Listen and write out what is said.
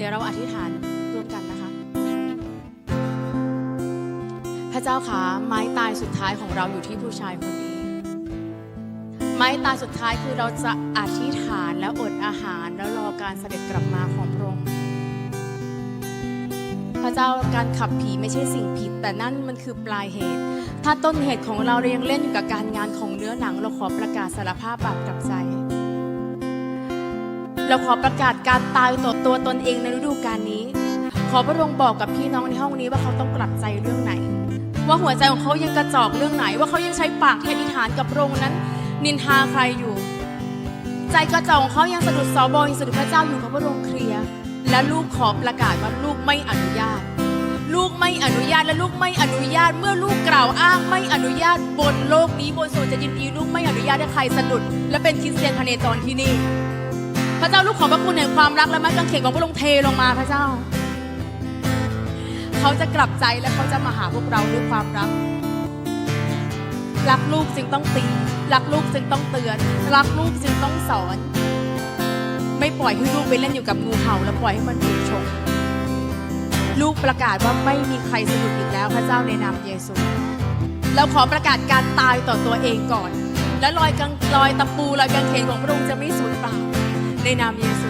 เดี๋ยวเราอธิษฐานร่วมกันนะคะ พระเจ้าขาไม้ตายสุดท้ายของเราอยู่ที่ผู้ชายคนนี้ ไม้ตายสุดท้ายคือเราจะอธิษฐานแล้วอดอาหารแล้วรอการเสด็จกลับมาของพระองค์พระเจ้าการขับผีไม่ใช่สิ่งผิด แต่นั่นมันคือปลายเหตุ ถ้าต้นเหตุของเราเรายังเล่นอยู่กับการงานของเนื้อหนัง เราขอประกาศสารภาพบาปกับใจ เราขอประกาศการตายต่อตัวตนเองในฤดูกาลนี้ ขอพระองค์บอกกับพี่น้องในห้องนี้ว่าเขาต้องกลับใจเรื่องไหน ว่าหัวใจของเขายังกระจอกเรื่องไหน ว่าเขายังใช้ปากที่อธิษฐานกับพระองค์นั้น นินทาใครอยู่ ใจกระจอกของเขายังสะดุดสอบอยังสะดุดพระเจ้าอยู่ขอพระองค์เคลียร์และลูกขอประกาศว่าลูกไม่อนุญาต ลูกไม่อนุญาตและลูกไม่อนุญาต เมื่อลูกกล่าวอ้างไม่อนุญาตบนโลกนี้บนโซนจะยินดีลูกไม่อนุญาตให้ใครสะดุด และเป็นคริสเตียนพเนจรที่นี่ พระเจ้าลูกขอพระคุณแห่งความรักและไม้กางเขนของพระองค์เทลงมาพระเจ้า เขาจะกลับใจและเขาจะมาหาพวกเราด้วยความรักรักลูกจึงต้องตีรักลูกจึงต้องเตือน รักลูกจึงต้องสอน ไม่ปล่อยให้ลูกไปเล่นอยู่กับงูเห่า แล้วปล่อยให้มันถูกชกลูกประกาศว่าไม่มีใครสะดุดอีกแล้วพระเจ้าในนามเยซูเราขอประกาศการตายต่อตัวเองก่อน และรอยกังรอยตะปูรอยกางเขนของพระองค์จะไม่สูญเปล่า ในนามเยซู